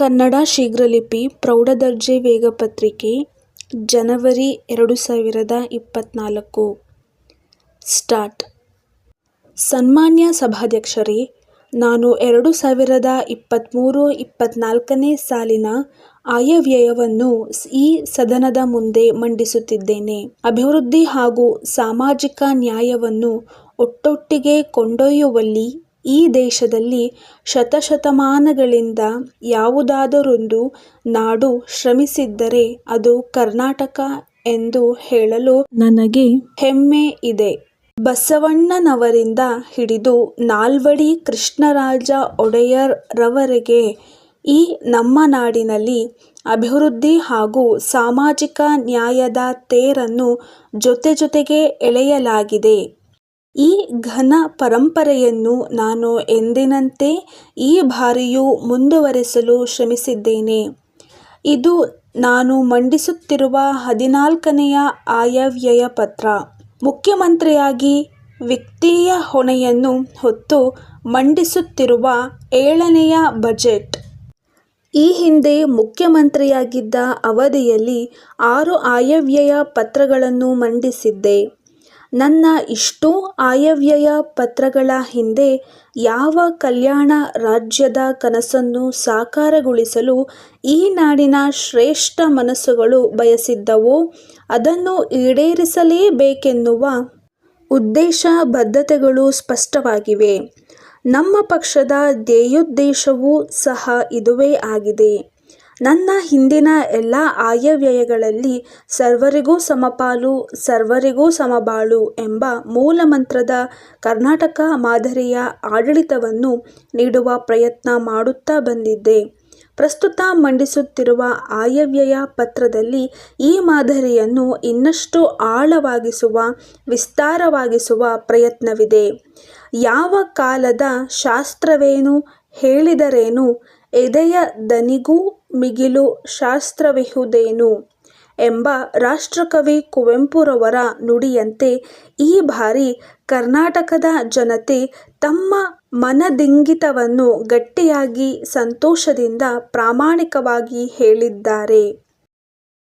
ಕನ್ನಡ ಶೀಘ್ರಲಿಪಿ ಪ್ರೌಢದರ್ಜೆ ವೇಗಪತ್ರಿಕೆ ಜನವರಿ ಎರಡು ಸಾವಿರದ ಇಪ್ಪತ್ತ್ನಾಲ್ಕು ಸ್ಟಾರ್ಟ್. ಸನ್ಮಾನ್ಯ ಸಭಾಧ್ಯಕ್ಷರೇ, ನಾನು ಎರಡು ಸಾವಿರದ ಇಪ್ಪತ್ತ್ಮೂರು ಇಪ್ಪತ್ತ್ನಾಲ್ಕನೇ ಸಾಲಿನ ಆಯವ್ಯಯವನ್ನು ಈ ಸದನದ ಮುಂದೆ ಮಂಡಿಸುತ್ತಿದ್ದೇನೆ. ಅಭಿವೃದ್ಧಿ ಹಾಗೂ ಸಾಮಾಜಿಕ ನ್ಯಾಯವನ್ನು ಒಟ್ಟೊಟ್ಟಿಗೆ ಕೊಂಡೊಯ್ಯುವಲ್ಲಿ ಈ ದೇಶದಲ್ಲಿ ಶತಶತಮಾನಗಳಿಂದ ಯಾವುದಾದರೊಂದು ನಾಡು ಶ್ರಮಿಸಿದ್ದರೆ ಅದು ಕರ್ನಾಟಕ ಎಂದು ಹೇಳಲು ನನಗೆ ಹೆಮ್ಮೆ ಇದೆ. ಬಸವಣ್ಣನವರಿಂದ ಹಿಡಿದು ನಾಲ್ವಡಿ ಕೃಷ್ಣರಾಜ ಒಡೆಯರ್ ರವರೆಗೆ ಈ ನಮ್ಮ ನಾಡಿನಲ್ಲಿ ಅಭಿವೃದ್ಧಿ ಹಾಗೂ ಸಾಮಾಜಿಕ ನ್ಯಾಯದ ತೇರನ್ನು ಜೊತೆಜೊತೆಗೇ ಎಳೆಯಲಾಗಿದೆ. ಈ ಘನ ಪರಂಪರೆಯನ್ನು ನಾನು ಎಂದಿನಂತೆ ಈ ಬಾರಿಯೂ ಮುಂದುವರೆಸಲು ಶ್ರಮಿಸಿದ್ದೇನೆ. ಇದು ನಾನು ಮಂಡಿಸುತ್ತಿರುವ ಹದಿನಾಲ್ಕನೆಯ ಆಯವ್ಯಯ ಪತ್ರ. ಮುಖ್ಯಮಂತ್ರಿಯಾಗಿ ವ್ಯಕ್ತಿಯ ಹೊಣೆಯನ್ನು ಹೊತ್ತು ಮಂಡಿಸುತ್ತಿರುವ ಏಳನೆಯ ಬಜೆಟ್. ಈ ಹಿಂದೆ ಮುಖ್ಯಮಂತ್ರಿಯಾಗಿದ್ದ ಅವಧಿಯಲ್ಲಿ ಆರು ಆಯವ್ಯಯ ಪತ್ರಗಳನ್ನು ಮಂಡಿಸಿದ್ದೆ. ನನ್ನ ಇಷ್ಟೋ ಆಯವ್ಯಯ ಪತ್ರಗಳ ಹಿಂದೆ ಯಾವ ಕಲ್ಯಾಣ ರಾಜ್ಯದ ಕನಸನ್ನು ಸಾಕಾರಗೊಳಿಸಲು ಈ ನಾಡಿನ ಶ್ರೇಷ್ಠ ಮನಸ್ಸುಗಳು ಬಯಸಿದ್ದವೋ ಅದನ್ನು ಈಡೇರಿಸಲೇಬೇಕೆನ್ನುವ ಉದ್ದೇಶ ಬದ್ಧತೆಗಳು ಸ್ಪಷ್ಟವಾಗಿವೆ. ನಮ್ಮ ಪಕ್ಷದ ಧ್ಯೇಯೋದ್ದೇಶವೂ ಸಹ ಇದುವೇ ಆಗಿದೆ. ನನ್ನ ಹಿಂದಿನ ಎಲ್ಲ ಆಯವ್ಯಯಗಳಲ್ಲಿ ಸರ್ವರಿಗೂ ಸಮಪಾಲು ಸರ್ವರಿಗೂ ಸಮಬಾಳು ಎಂಬ ಮೂಲಮಂತ್ರದ ಕರ್ನಾಟಕ ಮಾದರಿಯ ಆಡಳಿತವನ್ನು ನೀಡುವ ಪ್ರಯತ್ನ ಮಾಡುತ್ತಾ ಬಂದಿದ್ದೆ. ಪ್ರಸ್ತುತ ಮಂಡಿಸುತ್ತಿರುವ ಆಯವ್ಯಯ ಪತ್ರದಲ್ಲಿ ಈ ಮಾದರಿಯನ್ನು ಇನ್ನಷ್ಟು ಆಳವಾಗಿಸುವ, ವಿಸ್ತಾರವಾಗಿಸುವ ಪ್ರಯತ್ನವಿದೆ. ಯಾವ ಕಾಲದ ಶಾಸ್ತ್ರವೇನು ಹೇಳಿದರೇನು ಎದೆಯ ದನಿಗೂ ಮಿಗಿಲು ಶಾಸ್ತ್ರವಿಹುದೇನು ಎಂಬ ರಾಷ್ಟ್ರಕವಿ ಕುವೆಂಪುರವರ ನುಡಿಯಂತೆ ಈ ಬಾರಿ ಕರ್ನಾಟಕದ ಜನತೆ ತಮ್ಮ ಮನದಿಂಗಿತವನ್ನು ಗಟ್ಟಿಯಾಗಿ ಸಂತೋಷದಿಂದ ಪ್ರಾಮಾಣಿಕವಾಗಿ ಹೇಳಿದ್ದಾರೆ.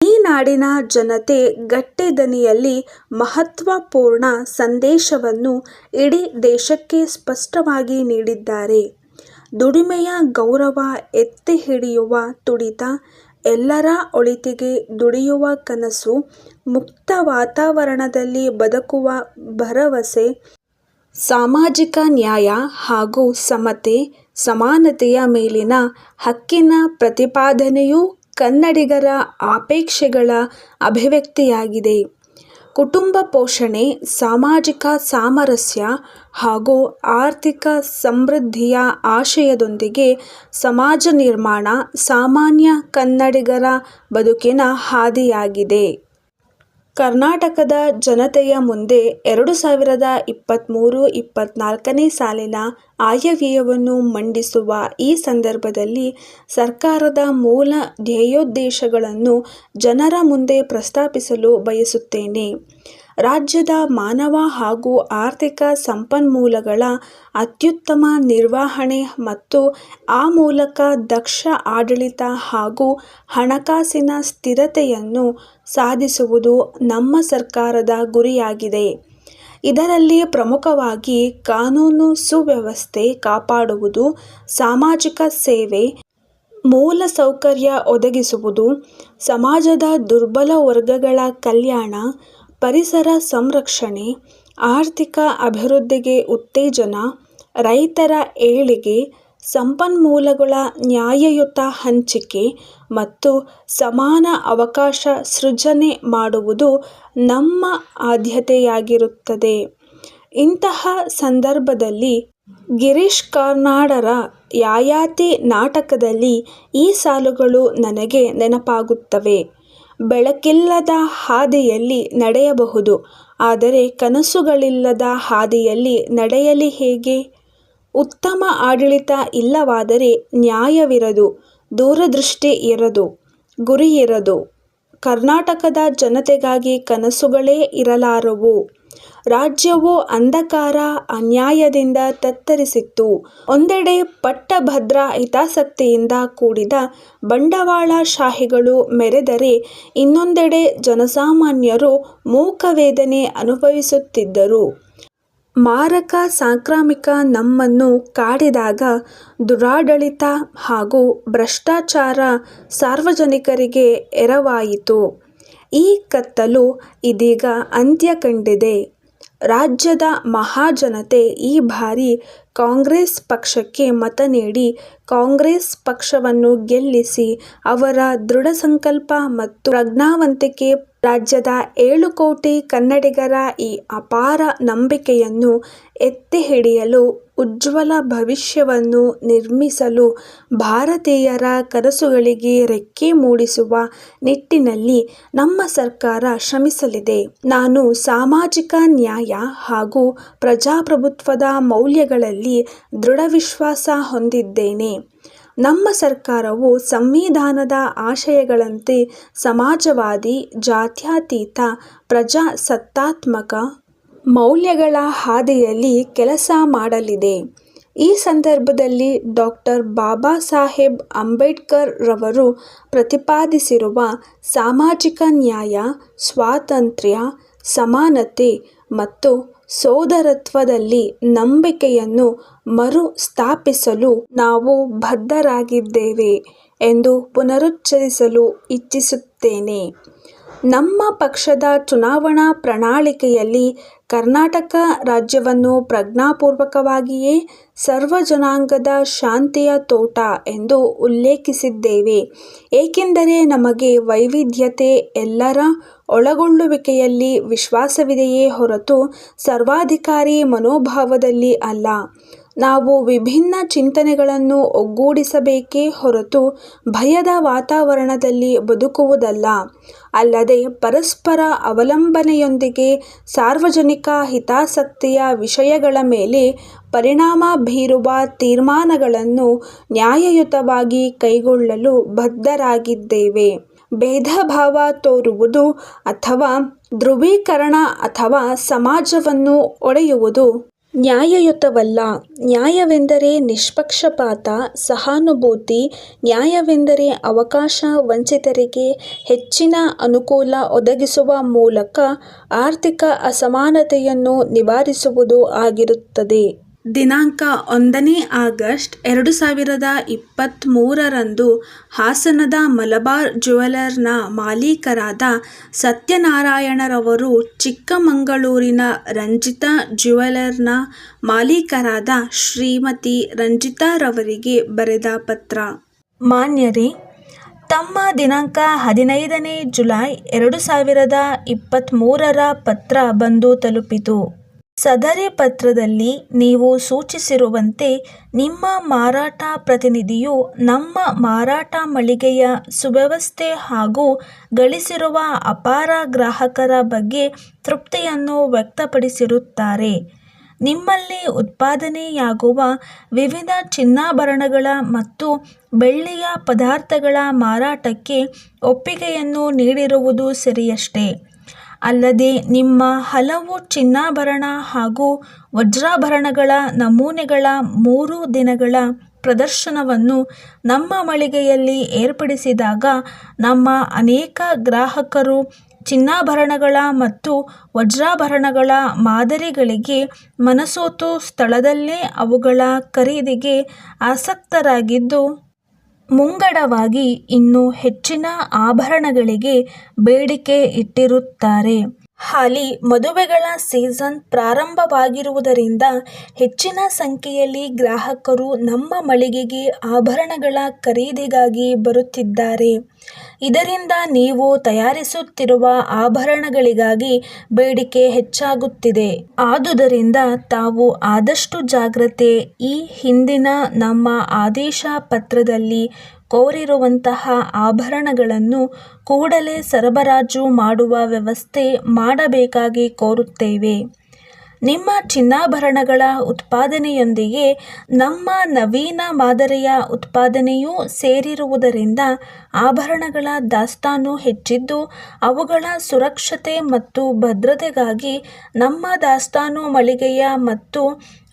ಈ ನಾಡಿನ ಜನತೆ ಗಟ್ಟಿ ದನಿಯಲ್ಲಿ ಮಹತ್ವಪೂರ್ಣ ಸಂದೇಶವನ್ನು ಇಡೀ ದೇಶಕ್ಕೆ ಸ್ಪಷ್ಟವಾಗಿ ನೀಡಿದ್ದಾರೆ. ದುಡಿಮೆಯ ಗೌರವ ಎತ್ತಿ ಹಿಡಿಯುವ ತುಡಿತ, ಎಲ್ಲರ ಒಳಿತಿಗೆ ದುಡಿಯುವ ಕನಸು, ಮುಕ್ತ ವಾತಾವರಣದಲ್ಲಿ ಬದುಕುವ ಭರವಸೆ, ಸಾಮಾಜಿಕ ನ್ಯಾಯ ಹಾಗೂ ಸಮತೆ, ಸಮಾನತೆಯ ಮೇಲಿನ ಹಕ್ಕಿನ ಪ್ರತಿಪಾದನೆಯೂ ಕನ್ನಡಿಗರ ಆಪೇಕ್ಷೆಗಳ ಅಭಿವ್ಯಕ್ತಿಯಾಗಿದೆ. ಕುಟುಂಬ ಪೋಷಣೆ, ಸಾಮಾಜಿಕ ಸಾಮರಸ್ಯ ಹಾಗೂ ಆರ್ಥಿಕ ಸಮೃದ್ಧಿಯ ಆಶಯದೊಂದಿಗೆ ಸಮಾಜ ನಿರ್ಮಾಣ ಸಾಮಾನ್ಯ ಕನ್ನಡಿಗರ ಬದುಕಿನ ಹಾದಿಯಾಗಿದೆ. ಕರ್ನಾಟಕದ ಜನತೆಯ ಮುಂದೆ ಎರಡು ಸಾವಿರದ ಇಪ್ಪತ್ತ್ಮೂರು ಇಪ್ಪತ್ತ್ನಾಲ್ಕನೇ ಸಾಲಿನ ಆಯವ್ಯಯವನ್ನು ಮಂಡಿಸುವ ಈ ಸಂದರ್ಭದಲ್ಲಿ ಸರ್ಕಾರದ ಮೂಲ ಧ್ಯೇಯೋದ್ದೇಶಗಳನ್ನು ಜನರ ಮುಂದೆ ಪ್ರಸ್ತಾಪಿಸಲು ಬಯಸುತ್ತೇನೆ. ರಾಜ್ಯದ ಮಾನವ ಹಾಗೂ ಆರ್ಥಿಕ ಸಂಪನ್ಮೂಲಗಳ ಅತ್ಯುತ್ತಮ ನಿರ್ವಹಣೆ ಮತ್ತು ಆ ಮೂಲಕ ದಕ್ಷ ಆಡಳಿತ ಹಾಗೂ ಹಣಕಾಸಿನ ಸ್ಥಿರತೆಯನ್ನು ಸಾಧಿಸುವುದು ನಮ್ಮ ಸರ್ಕಾರದ ಗುರಿಯಾಗಿದೆ. ಇದರಲ್ಲಿ ಪ್ರಮುಖವಾಗಿ ಕಾನೂನು ಸುವ್ಯವಸ್ಥೆ ಕಾಪಾಡುವುದು, ಸಾಮಾಜಿಕ ಸೇವೆ, ಮೂಲ ಸೌಕರ್ಯ ಒದಗಿಸುವುದು, ಸಮಾಜದ ದುರ್ಬಲ ವರ್ಗಗಳ ಕಲ್ಯಾಣ, ಪರಿಸರ ಸಂರಕ್ಷಣೆ, ಆರ್ಥಿಕ ಅಭಿವೃದ್ಧಿಗೆ ಉತ್ತೇಜನ, ರೈತರ ಏಳಿಗೆ, ಸಂಪನ್ಮೂಲಗಳ ನ್ಯಾಯಯುತ ಹಂಚಿಕೆ ಮತ್ತು ಸಮಾನ ಅವಕಾಶ ಸೃಜನೆ ಮಾಡುವುದು ನಮ್ಮ ಆದ್ಯತೆಯಾಗಿರುತ್ತದೆ. ಇಂತಹ ಸಂದರ್ಭದಲ್ಲಿ ಗಿರೀಶ್ ಕಾರ್ನಾಡರ ಯಾಯಾತಿ ನಾಟಕದಲ್ಲಿ ಈ ಸಾಲುಗಳು ನನಗೆ ನೆನಪಾಗುತ್ತವೆ. ಬೆಳಕಿಲ್ಲದ ಹಾದಿಯಲ್ಲಿ ನಡೆಯಬಹುದು ಆದರೆ ಕನಸುಗಳಿಲ್ಲದ ಹಾದಿಯಲ್ಲಿ ನಡೆಯಲಿ ಹೇಗೆ? ಉತ್ತಮ ಆಡಳಿತ ಇಲ್ಲವಾದರೆ ನ್ಯಾಯವಿರದು, ದೂರದೃಷ್ಟಿ ಇರದು, ಗುರಿಯಿರದು. ಕರ್ನಾಟಕದ ಜನತೆಗಾಗಿ ಕನಸುಗಳೇ ಇರಲಾರವು. ರಾಜ್ಯವು ಅಂಧಕಾರ ಅನ್ಯಾಯದಿಂದ ತತ್ತರಿಸಿತ್ತು. ಒಂದೆಡೆ ಪಟ್ಟಭದ್ರ ಹಿತಾಸಕ್ತಿಯಿಂದ ಕೂಡಿದ ಬಂಡವಾಳಶಾಹಿಗಳು ಮೆರೆದರೆ ಇನ್ನೊಂದೆಡೆ ಜನಸಾಮಾನ್ಯರು ಮೂಕ ವೇದನೆ ಅನುಭವಿಸುತ್ತಿದ್ದರು. ಮಾರಕ ಸಾಂಕ್ರಾಮಿಕ ನಮ್ಮನ್ನು ಕಾಡಿದಾಗ ದುರಾಡಳಿತ ಹಾಗೂ ಭ್ರಷ್ಟಾಚಾರ ಸಾರ್ವಜನಿಕರಿಗೆ ಎರವಾಯಿತು. ಈ ಕತ್ತಲು ಇದೀಗ ಅಂತ್ಯ ಕಂಡಿದೆ. ರಾಜ್ಯದ ಮಹಾಜನತೆ ಈ ಬಾರಿ ಕಾಂಗ್ರೆಸ್ ಪಕ್ಷಕ್ಕೆ ಮತ ನೀಡಿ ಕಾಂಗ್ರೆಸ್ ಪಕ್ಷವನ್ನು ಗೆಲ್ಲಿಸಿ ಅವರ ದೃಢ ಸಂಕಲ್ಪ ಮತ್ತು ಪ್ರಜ್ಞಾವಂತಿಕೆ ರಾಜ್ಯದ ಏಳು ಕೋಟಿ ಕನ್ನಡಿಗರ ಈ ಅಪಾರ ನಂಬಿಕೆಯನ್ನು ಎತ್ತಿಹಿಡಿಯಲು ಉಜ್ವಲ ಭವಿಷ್ಯವನ್ನು ನಿರ್ಮಿಸಲು ಭಾರತೀಯರ ಕನಸುಗಳಿಗೆ ರೆಕ್ಕೆ ಮೂಡಿಸುವ ನಿಟ್ಟಿನಲ್ಲಿ ನಮ್ಮ ಸರ್ಕಾರ ಶ್ರಮಿಸಲಿದೆ. ನಾನು ಸಾಮಾಜಿಕ ನ್ಯಾಯ ಹಾಗೂ ಪ್ರಜಾಪ್ರಭುತ್ವದ ಮೌಲ್ಯಗಳಲ್ಲಿ ದೃಢ ವಿಶ್ವಾಸ ಹೊಂದಿದ್ದೇನೆ. ನಮ್ಮ ಸರ್ಕಾರವು ಸಂವಿಧಾನದ ಆಶಯಗಳಂತೆ ಸಮಾಜವಾದಿ, ಜಾತ್ಯತೀತ, ಪ್ರಜಾಸತ್ತಾತ್ಮಕ ಮೌಲ್ಯಗಳ ಹಾದಿಯಲ್ಲಿ ಕೆಲಸ ಮಾಡಲಿದೆ. ಈ ಸಂದರ್ಭದಲ್ಲಿ ಡಾಕ್ಟರ್ ಬಾಬಾ ಸಾಹೇಬ್ ಅಂಬೇಡ್ಕರ್ ರವರು ಪ್ರತಿಪಾದಿಸಿರುವ ಸಾಮಾಜಿಕ ನ್ಯಾಯ, ಸ್ವಾತಂತ್ರ್ಯ, ಸಮಾನತೆ ಮತ್ತು ಸೋದರತ್ವದಲ್ಲಿ ನಂಬಿಕೆಯನ್ನು ಮರು ಸ್ಥಾಪಿಸಲು ನಾವು ಬದ್ಧರಾಗಿದ್ದೇವೆ ಎಂದು ಪುನರುಚ್ಚರಿಸಲು ಇಚ್ಛಿಸುತ್ತೇನೆ. ನಮ್ಮ ಪಕ್ಷದ ಚುನಾವಣಾ ಪ್ರಣಾಳಿಕೆಯಲ್ಲಿ ಕರ್ನಾಟಕ ರಾಜ್ಯವನ್ನು ಪ್ರಜ್ಞಾಪೂರ್ವಕವಾಗಿಯೇ ಸರ್ವಜನಾಂಗದ ಶಾಂತಿಯ ತೋಟ ಎಂದು ಉಲ್ಲೇಖಿಸಿದ್ದೇವೆ. ಏಕೆಂದರೆ ನಮಗೆ ವೈವಿಧ್ಯತೆ, ಎಲ್ಲರ ಒಳಗೊಳ್ಳುವಿಕೆಯಲ್ಲಿ ವಿಶ್ವಾಸವಿದೆಯೇ ಹೊರತು ಸರ್ವಾಧಿಕಾರಿ ಮನೋಭಾವದಲ್ಲಿ ಅಲ್ಲ. ನಾವು ವಿಭಿನ್ನ ಚಿಂತನೆಗಳನ್ನು ಒಗ್ಗೂಡಿಸಬೇಕೇ ಹೊರತು ಭಯದ ವಾತಾವರಣದಲ್ಲಿ ಬದುಕುವುದಲ್ಲ. ಅಲ್ಲದೆ ಪರಸ್ಪರ ಅವಲಂಬನೆಯೊಂದಿಗೆ ಸಾರ್ವಜನಿಕ ಹಿತಾಸಕ್ತಿಯ ವಿಷಯಗಳ ಮೇಲೆ ಪರಿಣಾಮ ಬೀರುವ ತೀರ್ಮಾನಗಳನ್ನು ನ್ಯಾಯಯುತವಾಗಿ ಕೈಗೊಳ್ಳಲು ಬದ್ಧರಾಗಿದ್ದೇವೆ. ಭೇದಭಾವ ತೋರುವುದು ಅಥವಾ ಧ್ರುವೀಕರಣ ಅಥವಾ ಸಮಾಜವನ್ನು ಒಡೆಯುವುದು ನ್ಯಾಯಯುತವಲ್ಲ. ನ್ಯಾಯವೆಂದರೆ ನಿಷ್ಪಕ್ಷಪಾತ, ಸಹಾನುಭೂತಿ. ನ್ಯಾಯವೆಂದರೆ ಅವಕಾಶ ವಂಚಿತರಿಗೆ ಹೆಚ್ಚಿನ ಅನುಕೂಲ ಒದಗಿಸುವ ಮೂಲಕ ಆರ್ಥಿಕ ಅಸಮಾನತೆಯನ್ನು ನಿವಾರಿಸುವುದು ಆಗಿರುತ್ತದೆ. ದಿನಾಂಕ ಒಂದನೇ ಆಗಸ್ಟ್ ಎರಡು ಸಾವಿರದ ಇಪ್ಪತ್ತ್ಮೂರರಂದು ಹಾಸನದ ಮಲಬಾರ್ ಜ್ಯುವೆಲರ್ನ ಮಾಲೀಕರಾದ ಸತ್ಯನಾರಾಯಣರವರು ಚಿಕ್ಕಮಗಳೂರಿನ ರಂಜಿತಾ ಜ್ಯುವೆಲರ್ನ ಮಾಲೀಕರಾದ ಶ್ರೀಮತಿ ರಂಜಿತಾರವರಿಗೆ ಬರೆದ ಪತ್ರ. ಮಾನ್ಯರೇ, ತಮ್ಮ ದಿನಾಂಕ ಹದಿನೈದನೇ ಜುಲೈ ಎರಡು ಸಾವಿರದ ಇಪ್ಪತ್ತ್ಮೂರರ ಪತ್ರ ಬಂದು ತಲುಪಿತು. ಸದರಿ ಪತ್ರದಲ್ಲಿ ನೀವು ಸೂಚಿಸಿರುವಂತೆ ನಿಮ್ಮ ಮಾರಾಟ ಪ್ರತಿನಿಧಿಯು ನಮ್ಮ ಮಾರಾಟ ಮಳಿಗೆಯ ಸುವ್ಯವಸ್ಥೆ ಹಾಗೂ ಗಳಿಸಿರುವ ಅಪಾರ ಗ್ರಾಹಕರ ಬಗ್ಗೆ ತೃಪ್ತಿಯನ್ನು ವ್ಯಕ್ತಪಡಿಸಿರುತ್ತಾರೆ. ನಿಮ್ಮಲ್ಲಿ ಉತ್ಪಾದನೆಯಾಗುವ ವಿವಿಧ ಚಿನ್ನಾಭರಣಗಳ ಮತ್ತು ಬೆಳ್ಳಿಯ ಪದಾರ್ಥಗಳ ಮಾರಾಟಕ್ಕೆ ಒಪ್ಪಿಗೆಯನ್ನು ನೀಡಿರುವುದು ಸರಿಯಷ್ಟೆ. ಅಲ್ಲದೆ ನಿಮ್ಮ ಹಲವು ಚಿನ್ನಾಭರಣ ಹಾಗೂ ವಜ್ರಾಭರಣಗಳ ನಮೂನೆಗಳ ಮೂರು ದಿನಗಳ ಪ್ರದರ್ಶನವನ್ನು ನಮ್ಮ ಮಳಿಗೆಯಲ್ಲಿ ಏರ್ಪಡಿಸಿದಾಗ ನಮ್ಮ ಅನೇಕ ಗ್ರಾಹಕರು ಚಿನ್ನಾಭರಣಗಳ ಮತ್ತು ವಜ್ರಾಭರಣಗಳ ಮಾದರಿಗಳಿಗೆ ಮನಸೋತು ಸ್ಥಳದಲ್ಲೇ ಅವುಗಳ ಖರೀದಿಗೆ ಆಸಕ್ತರಾಗಿದ್ದು, ಮುಂಗಡವಾಗಿ ಇನ್ನೂ ಹೆಚ್ಚಿನ ಆಭರಣಗಳಿಗೆ ಬೇಡಿಕೆ ಇಟ್ಟಿರುತ್ತಾರೆ. ಹಾಲಿ ಮದುವೆಗಳ ಸೀಸನ್ ಪ್ರಾರಂಭವಾಗಿರುವುದರಿಂದ ಹೆಚ್ಚಿನ ಸಂಖ್ಯೆಯಲ್ಲಿ ಗ್ರಾಹಕರು ನಮ್ಮ ಮಳಿಗೆಗೆ ಆಭರಣಗಳ ಖರೀದಿಗಾಗಿ ಬರುತ್ತಿದ್ದಾರೆ. ಇದರಿಂದ ನೀವು ತಯಾರಿಸುತ್ತಿರುವ ಆಭರಣಗಳಿಗಾಗಿ ಬೇಡಿಕೆ ಹೆಚ್ಚಾಗುತ್ತಿದೆ. ಆದುದರಿಂದ ತಾವು ಆದಷ್ಟು ಜಾಗ್ರತೆ. ಈ ಹಿಂದಿನ ನಮ್ಮ ಆದೇಶ ಪತ್ರದಲ್ಲಿ ಕೋರಿರುವಂತಹ ಆಭರಣಗಳನ್ನು ಕೂಡಲೇ ಸರಬರಾಜು ಮಾಡುವ ವ್ಯವಸ್ಥೆ ಮಾಡಬೇಕಾಗಿ ಕೋರುತ್ತೇವೆ. ನಿಮ್ಮ ಚಿನ್ನಾಭರಣಗಳ ಉತ್ಪಾದನೆಯೊಂದಿಗೆ ನಮ್ಮ ನವೀನ ಮಾದರಿಯ ಉತ್ಪಾದನೆಯೂ ಸೇರಿರುವುದರಿಂದ ಆಭರಣಗಳ ದಾಸ್ತಾನು ಹೆಚ್ಚಿದ್ದು, ಅವುಗಳ ಸುರಕ್ಷತೆ ಮತ್ತು ಭದ್ರತೆಗಾಗಿ ನಮ್ಮ ದಾಸ್ತಾನು ಮಳಿಗೆಯ ಮತ್ತು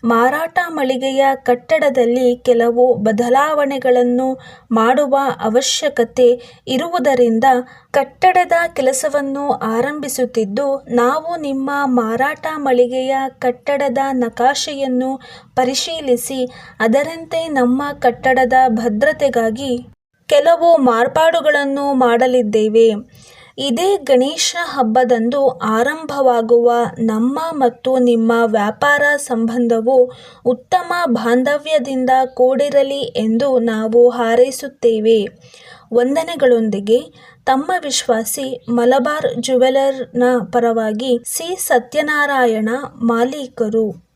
ಮಾರಾಟ ಮಳಿಗೆಯ ಕಟ್ಟಡದಲ್ಲಿ ಕೆಲವು ಬದಲಾವಣೆಗಳನ್ನು ಮಾಡುವ ಅವಶ್ಯಕತೆ ಇರುವುದರಿಂದ ಕಟ್ಟಡದ ಕೆಲಸವನ್ನು ಆರಂಭಿಸುತ್ತಿದ್ದು, ನಾವು ನಿಮ್ಮ ಮಾರಾಟ ಮಳಿಗೆಯ ಕಟ್ಟಡದ ನಕಾಶೆಯನ್ನು ಪರಿಶೀಲಿಸಿ, ಅದರಂತೆ ನಮ್ಮ ಕಟ್ಟಡದ ಭದ್ರತೆಗಾಗಿ ಕೆಲವು ಮಾರ್ಪಾಡುಗಳನ್ನು ಮಾಡಲಿದ್ದೇವೆ. ಇದೇ ಗಣೇಶ ಹಬ್ಬದಂದು ಆರಂಭವಾಗುವ ನಮ್ಮ ಮತ್ತು ನಿಮ್ಮ ವ್ಯಾಪಾರ ಸಂಬಂಧವು ಉತ್ತಮ ಬಾಂಧವ್ಯದಿಂದ ಕೂಡಿರಲಿ ಎಂದು ನಾವು ಹಾರೈಸುತ್ತೇವೆ. ವಂದನೆಗಳೊಂದಿಗೆ ತಮ್ಮ ವಿಶ್ವಾಸಿ ಮಲಬಾರ್ ಜುವೆಲ್ಲರ್ನ ಪರವಾಗಿ ಸಿ. ಸತ್ಯನಾರಾಯಣ ಮಾಲೀಕರು.